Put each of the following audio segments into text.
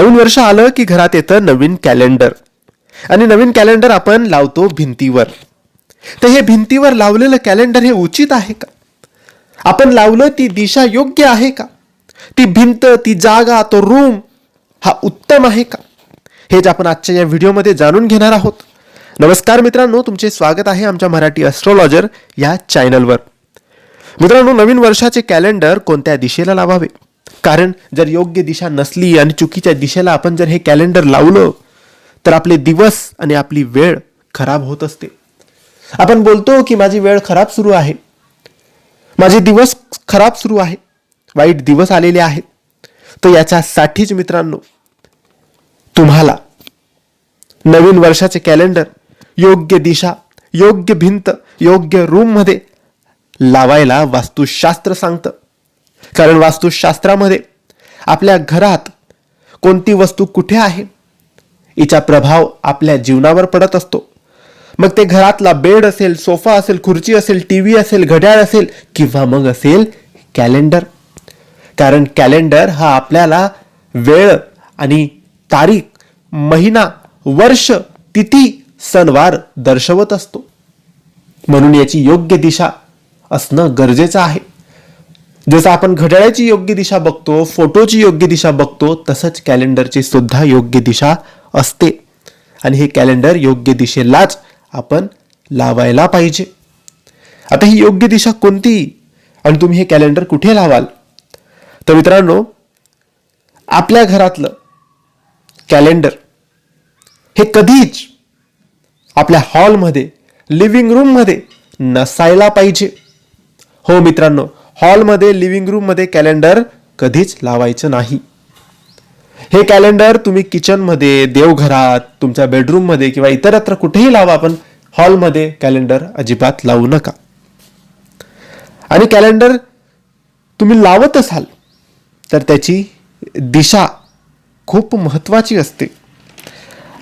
नवीन वर्ष आलं की घरात येतं नवीन कॅलेंडर आणि नवीन कॅलेंडर आपण लावतो भिंतीवर. तर हे भिंतीवर लावलेलं कॅलेंडर हे उचित आहे का? आपण लावलं ती दिशा योग्य आहे का? ती भिंत ती जागा तो रूम हा उत्तम आहे का? हेच आपण आजच्या या व्हिडिओमध्ये जाणून घेणार आहोत. नमस्कार मित्रांनो तुमचे स्वागत आहे आमच्या मराठी ॲस्ट्रॉलॉजर या चॅनलवर मित्रांनो नवीन वर्षाचे कॅलेंडर कोणत्या दिशेला लावावे? कारण जर योग्य दिशा नसली आणि चुकीच्या दिशेला आपण जर हे कॅलेंडर लावलं तर आपले दिवस आणि आपली वेळ खराब होत असते. आपण बोलतो की माझी वेळ खराब सुरू आहे. माझे दिवस खराब सुरू आहे. वाईट दिवस आलेले आहेत. तर याच्यासाठीच मित्रांनो तुम्हाला नवीन वर्षाचे कॅलेंडर योग्य दिशा योग्य भिंत योग्य रूममध्ये लावायला वास्तुशास्त्र सांगतं. कारण वास्तुशास्त्रामध्ये आपल्या घरात कोणती वस्तू कुठे आहे हिचा प्रभाव आपल्या जीवनावर पडत असतो. मग ते घरातला बेड असेल सोफा असेल खुर्ची असेल टी व्ही असेल घड्याळ असेल किंवा मग असेल कॅलेंडर. कारण कॅलेंडर हा आपल्याला वेळ आणि तारीख महिना वर्ष तिथी सणवार दर्शवत असतो. म्हणून याची योग्य दिशा असणं गरजेचं आहे. जसं आपण घड्याळाची योग्य दिशा बघतो फोटोची योग्य दिशा बघतो तसंच कॅलेंडरची सुद्धा योग्य दिशा असते. आणि हे कॅलेंडर योग्य दिशेलाच आपण लावायला पाहिजे. आता ही योग्य दिशा कोणती? आणि तुम्ही हे कॅलेंडर कुठे लावाल? तर मित्रांनो आपल्या घरातलं कॅलेंडर हे कधीच आपल्या हॉलमध्ये लिव्हिंग रूममध्ये नसायला पाहिजे. हो मित्रांनो हॉलमध्ये लिव्हिंग रूममध्ये कॅलेंडर कधीच लावायचं नाही. हे कॅलेंडर तुम्ही किचनमध्ये देवघरात तुमच्या बेडरूममध्ये किंवा इतरत्र कुठेही लावा पण हॉलमध्ये कॅलेंडर अजिबात लावू नका. आणि कॅलेंडर तुम्ही लावत असाल तर त्याची दिशा खूप महत्त्वाची असते.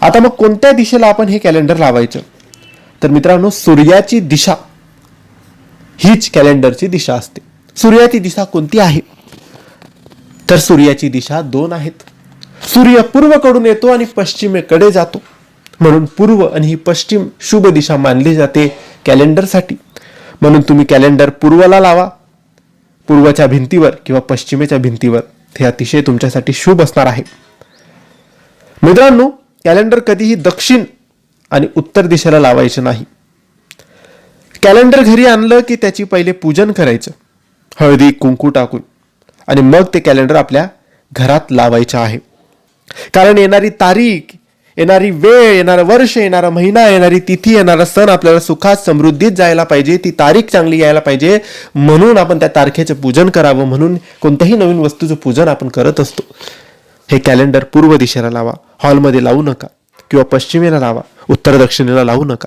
आता मग कोणत्या दिशेला आपण हे कॅलेंडर लावायचं? तर मित्रांनो सूर्याची दिशा हीच कॅलेंडरची दिशा असते. सूर्याची दिशा कोणती आहे? तर सूर्याची दिशा दोन आहेत. सूर्य पूर्वकडून येतो आणि पश्चिमेकडे जातो. म्हणून पूर्व आणि ही पश्चिम शुभ दिशा मानली जाते कॅलेंडरसाठी. म्हणून तुम्ही कॅलेंडर पूर्वला लावा. पूर्वच्या भिंतीवर किंवा पश्चिमेच्या भिंतीवर. हे अतिशय तुमच्यासाठी शुभ असणार आहे. मित्रांनो कॅलेंडर कधीही दक्षिण आणि उत्तर दिशेला लावायचं नाही. कॅलेंडर घरी आणलं की त्याची पहिले पूजन करायचं. हळदी कुंकू टाकून. आणि मग ते कॅलेंडर आपल्या घरात लावायचं आहे. कारण येणारी तारीख येणारी वेळ येणारं वर्ष येणारा महिना येणारी तिथी येणारा सण आपल्याला सुखात समृद्धीत जायला पाहिजे. ती तारीख चांगली यायला पाहिजे. म्हणून आपण त्या तारखेचं पूजन करावं. म्हणून कोणत्याही नवीन वस्तूचं पूजन आपण करत असतो. हे कॅलेंडर पूर्व दिशेला लावा. हॉलमध्ये लावू नका. किंवा पश्चिमेला लावा. उत्तर दक्षिणेला लावू नका.